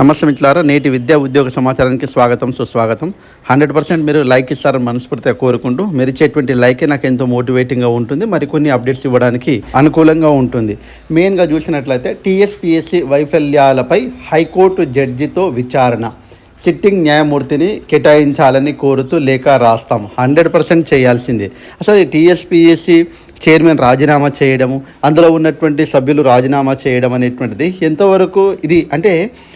నమస్తే మిత్రులారా నేటి విద్యా ఉద్యోగ సమాచారానికి స్వాగతం సుస్వాగతం. హండ్రెడ్ పర్సెంట్ మీరు లైక్ ఇస్తారని మనస్ఫూర్తిగా కోరుకుంటూ మీరు ఇచ్చేటువంటి లైకే నాకు ఎంతో మోటివేటింగ్గా ఉంటుంది మరికొన్ని అప్డేట్స్ ఇవ్వడానికి అనుకూలంగా ఉంటుంది. మెయిన్గా చూసినట్లయితే టీఎస్పిఎస్సి వైఫల్యాలపై హైకోర్టు జడ్జితో విచారణ. సిట్టింగ్ న్యాయమూర్తిని కేటాయించాలని కోరుతూ లేఖ రాస్తాం. హండ్రెడ్ పర్సెంట్ చేయాల్సిందే. అసలు ఈ టీఎస్పిఎస్సి చైర్మన్ రాజీనామా చేయడము అందులో ఉన్నటువంటి సభ్యులు రాజీనామా చేయడం అనేటువంటిది ఎంతవరకు ఇది అంటే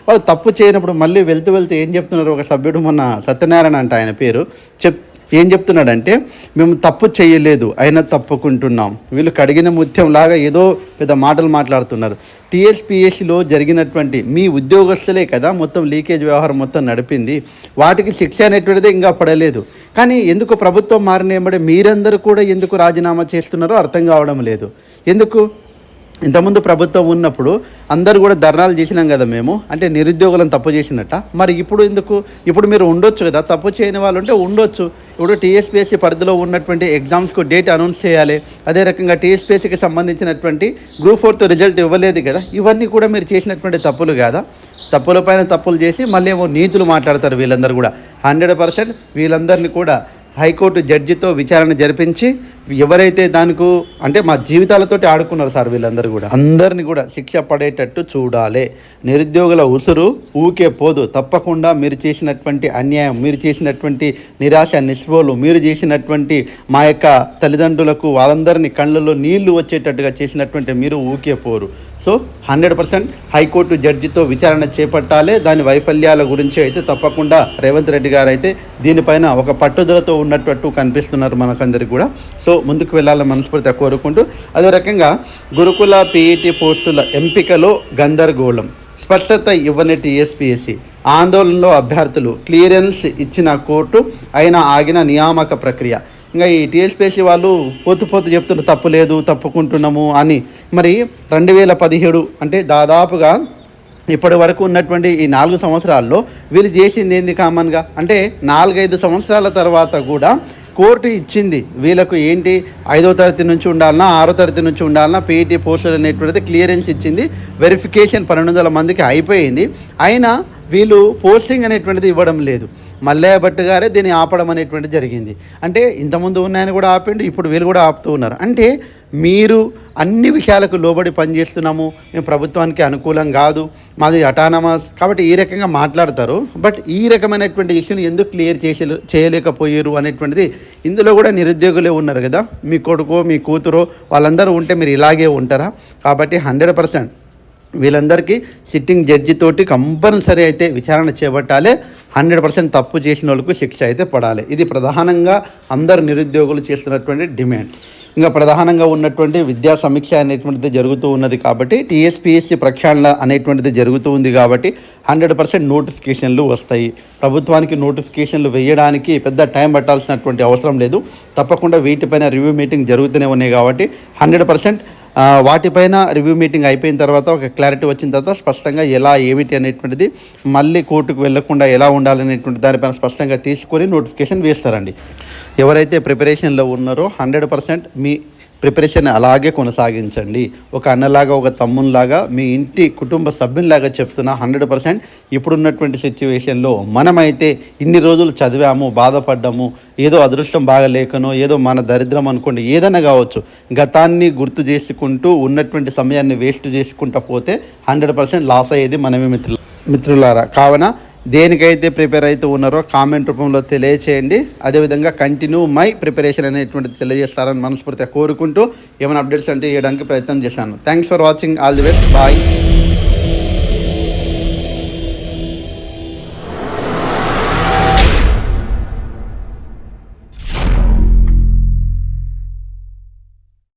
వాళ్ళు తప్పు చేయనప్పుడు మళ్ళీ వెళ్తూ వెళ్తూ ఏం చెప్తున్నారు? ఒక సభ్యుడు మొన్న సత్యనారాయణ అంట ఆయన పేరు. చెప్ ఏం చెప్తున్నాడంటే మేము తప్పు చేయలేదు అయినా తప్పుకుంటున్నాం. వీళ్ళు కడిగిన ముత్యం లాగా ఏదో పెద్ద మాటలు మాట్లాడుతున్నారు. టీఎస్పిఎస్సిలో జరిగినటువంటి మీ ఉద్యోగస్తులే కదా మొత్తం లీకేజ్ వ్యవహారం మొత్తం నడిపింది. వాటికి శిక్ష అనేటువంటిది ఇంకా పడలేదు. కానీ ఎందుకు ప్రభుత్వం మారిన మీరందరూ కూడా ఎందుకు రాజీనామా చేస్తున్నారో అర్థం కావడం లేదు. ఎందుకు? ఇంతకుముందు ప్రభుత్వం ఉన్నప్పుడు అందరూ కూడా ధర్నాలు చేసినాం కదా మేము అంటే నిరుద్యోగులను తప్పు చేసినట్ట. మరి ఇప్పుడు ఎందుకు? ఇప్పుడు మీరు ఉండొచ్చు కదా తప్పు చేయని వాళ్ళు ఉంటే ఉండొచ్చు. ఇప్పుడు టీఎస్పీఎస్సీ పరిధిలో ఉన్నటువంటి ఎగ్జామ్స్కు డేట్ అనౌన్స్ చేయాలి. అదే రకంగా టీఎస్పీఎస్సీకి సంబంధించినటువంటి గ్రూప్ ఫోర్త్ రిజల్ట్ ఇవ్వలేదు కదా. ఇవన్నీ కూడా మీరు చేసినటువంటి తప్పులు కాదా? తప్పులపైన తప్పులు చేసి మళ్ళీ ఏమో నీతులు మాట్లాడతారు వీళ్ళందరూ కూడా. హండ్రెడ్ పర్సెంట్ వీళ్ళందరినీ కూడా హైకోర్టు జడ్జితో విచారణ జరిపించి ఎవరైతే దానికి అంటే మా జీవితాలతోటి ఆడుకున్నారు సార్ వీళ్ళందరూ కూడా. అందరిని కూడా శిక్ష పడేటట్టు చూడాలి. నిరుద్యోగుల ఉసురు ఊకే పోదు. తప్పకుండా మీరు చేసినటువంటి అన్యాయం మీరు చేసినటువంటి నిరాశ నిస్పోలు మీరు చేసినటువంటి మా యొక్క తల్లిదండ్రులకు వాళ్ళందరినీ కళ్ళల్లో నీళ్ళు వచ్చేటట్టుగా చేసినటువంటి మీరు ఊకే పోరు. So hundred percent high court జడ్జితో విచారణ చేపట్టాలే. దాని వైఫల్యాల గురించి అయితే తప్పకుండా రేవంత్ రెడ్డి గారు అయితే దీనిపైన ఒక పట్టుదలతో ఉన్నట్టు కనిపిస్తున్నారు మనకందరికి కూడా. సో ముందుకు వెళ్ళాలని మనస్ఫూర్తిగా కోరుకుంటూ అదే రకంగా గురుకుల పీఈటీ పోస్టుల ఎంపికలో గందరగోళం స్పష్టత ఇవ్వని టీఎస్పీఎస్సీ ఆందోళనలో అభ్యర్థులు క్లియరెన్స్ ఇచ్చిన కోర్టు అయినా ఆగిన నియామక ప్రక్రియ. ఇంకా ఈ టీఎస్పీసీ వాళ్ళు పోతు పోతు చెప్తున్నారు తప్పు లేదు తప్పుకుంటున్నాము అని. మరి రెండు వేల పదిహేడు అంటే దాదాపుగా ఇప్పటి వరకు ఉన్నటువంటి ఈ నాలుగు సంవత్సరాల్లో వీళ్ళు చేసింది ఏంది కామన్గా అంటే నాలుగైదు సంవత్సరాల తర్వాత కూడా కోర్టు ఇచ్చింది వీళ్ళకు ఏంటి ఐదో తరగతి నుంచి ఉండాలన్నా ఆరో తరగతి నుంచి ఉండాలన్నా పీఈటీ పోస్టులు అనేటువంటిది క్లియరెన్స్ ఇచ్చింది వెరిఫికేషన్ పన్నెండు వందల మందికి అయిపోయింది. అయినా వీళ్ళు పోస్టింగ్ అనేటువంటిది ఇవ్వడం లేదు. మల్లయ్య భట్ గారే దీన్ని ఆపడం అనేటువంటిది జరిగింది. అంటే ఇంతకుముందు ఉన్నాయని కూడా ఆపిండు ఇప్పుడు వీళ్ళు కూడా ఆపుతూ ఉన్నారు. అంటే మీరు అన్ని విషయాలకు లోబడి పనిచేస్తున్నాము మేము ప్రభుత్వానికి అనుకూలం కాదు మాది అటానమస్ కాబట్టి ఈ రకంగా మాట్లాడతారు. బట్ ఈ రకమైనటువంటి ఇష్యూని ఎందుకు క్లియర్ చేసే చేయలేకపోయారు అనేటువంటిది ఇందులో కూడా నిరుద్యోగులే ఉన్నారు కదా. మీ కొడుకో మీ కూతురో వాళ్ళందరూ ఉంటే మీరు ఇలాగే ఉంటారా? కాబట్టి హండ్రెడ్ పర్సెంట్ వీళ్ళందరికీ సిట్టింగ్ జడ్జి తోటి కంపల్సరీ అయితే విచారణ చేపట్టాలి. హండ్రెడ్ పర్సెంట్ తప్పు చేసిన వాళ్ళకు శిక్ష అయితే పడాలి. ఇది ప్రధానంగా అందరు నిరుద్యోగులు చేస్తున్నటువంటి డిమాండ్. ఇంకా ప్రధానంగా ఉన్నటువంటి విద్యా సమీక్ష అనేటువంటిది జరుగుతూ ఉన్నది కాబట్టి టీఎస్పీఎస్సీ ప్రక్షాళన అనేటువంటిది జరుగుతూ ఉంది కాబట్టి హండ్రెడ్ పర్సెంట్ నోటిఫికేషన్లు వస్తాయి. ప్రభుత్వానికి నోటిఫికేషన్లు వేయడానికి పెద్ద టైం పట్టాల్సినటువంటి అవసరం లేదు. తప్పకుండా వీటిపైన రివ్యూ మీటింగ్ జరుగుతూనే ఉన్నాయి కాబట్టి హండ్రెడ్ పర్సెంట్ వాటిపైన రివ్యూ మీటింగ్ అయిపోయిన తర్వాత ఒక క్లారిటీ వచ్చిన తర్వాత స్పష్టంగా ఎలా ఏమిటి అనేటువంటిది మళ్ళీ కోర్టుకు వెళ్ళకుండా ఎలా ఉండాలనేటువంటి దానిపైన స్పష్టంగా తీసుకొని నోటిఫికేషన్ వేస్తారండి. ఎవరైతే ప్రిపరేషన్లో ఉన్నారో హండ్రెడ్ పర్సెంట్ మీ ప్రిపరేషన్ అలాగే కొనసాగించండి. ఒక అన్నలాగా ఒక తమ్మునిలాగా మీ ఇంటి కుటుంబ సభ్యునిలాగా చెప్తున్నా హండ్రెడ్ పర్సెంట్. ఇప్పుడున్నటువంటి సిచ్యువేషన్లో మనమైతే ఇన్ని రోజులు చదివాము బాధపడ్డాము ఏదో అదృష్టం బాగా లేకనో ఏదో మన దరిద్రం అనుకోండి ఏదైనా కావచ్చు గతాన్ని గుర్తు చేసుకుంటూ ఉన్నటువంటి సమయాన్ని వేస్ట్ చేసుకుంటా పోతే హండ్రెడ్ పర్సెంట్ లాస్ అయ్యేది మనమే మిత్రులు మిత్రులారా. కావున దేనికైతే ప్రిపేర్ అయితే ఉన్నారో కామెంట్ రూపంలో తెలియచేయండి. అదేవిధంగా కంటిన్యూ మై ప్రిపరేషన్ అనేటువంటిది తెలియజేస్తారని మనస్ఫూర్తిగా కోరుకుంటూ ఏమైనా అప్డేట్స్ అంటే ఇవ్వడానికి ప్రయత్నం చేశాను. Thanks for watching all the best bye